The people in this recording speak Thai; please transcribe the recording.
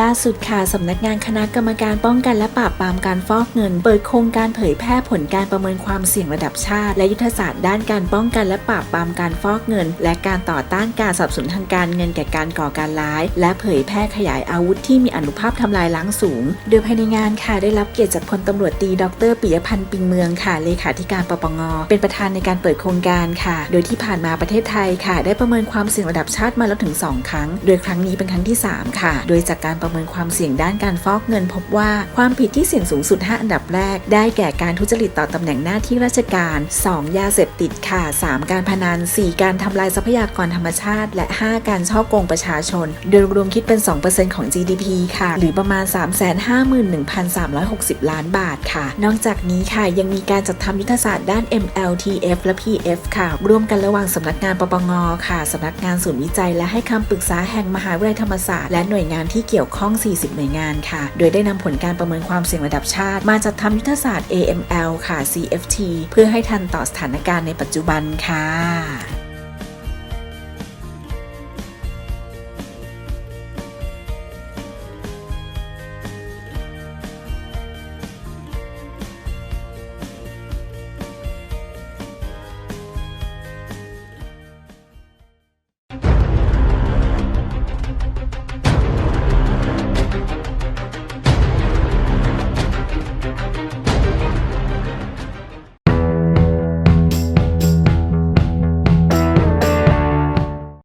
ล่าสุดค่ะสำนักงานคณะกรรมการป้องกันและปราบปรามการฟอกเงิน เปิดโครงการเผยแพร่ผลการประเมินความเสี่ยงระดับชาติ และยุทธศาสตร์ด้านการป้องกันและปราบปรามการฟอกเงิน และการต่อต้านการสนับสนุนทางการเงินแก่การก่อการร้าย และเผยแพร่ขยายอาวุธที่มีอนุภาพทำลายล้างสูง โดยภายในงานค่ะได้รับเกียรติจากพลตำรวจตีดรปิยพันธ์ปิงเมืองค่ะเลขาธิการปปงเป็นประธานในการเปิดโครงการค่ะ โดยที่ผ่านมาประเทศไทยค่ะ ได้ประเมินความเสี่ยงระดับชาติมาแล้วถึง 2 ครั้ง โดยครั้งนี้เป็นครั้งที่ 3 ค่ะ โดยจากการประเมินความเสี่ยงด้านการฟอกเงิน พบว่าความผิดที่เสี่ยงสูงสุด 5 อันดับแรก ได้แก่การทุจริตต่อตำแหน่งหน้าที่ราชการ 2 ยาเสพติดค่ะ 3 การพนัน 4 การทำลายทรัพยากรธรรมชาติ และ 5 การช่อโกงประชาชน โดยรวมคิดเป็น 2%ของ GDP ค่ะ หรือประมาณ 351,360 ล้านบาทค่ะ นอกจากนี้ค่ะยังมีการจัดทำยุทธศาสตร์ด้าน MLTF และ PF ค่ะ ร่วมกันระหว่างสำนักงานปปงค่ะสำนักงานศูนย์วิจัยและให้คำปรึกษาแห่งมหาวิทยาลัยธรรมศาสตร์และหน่วยงานที่เกี่ยวข้อง 40 หน่วยงานค่ะ โดยได้นำผลการประเมินความเสี่ยงระดับชาติ มาจัดทำยุทธศาสตร์ AML ค่ะ CFT เพื่อให้ทันต่อสถานการณ์ในปัจจุบันค่ะ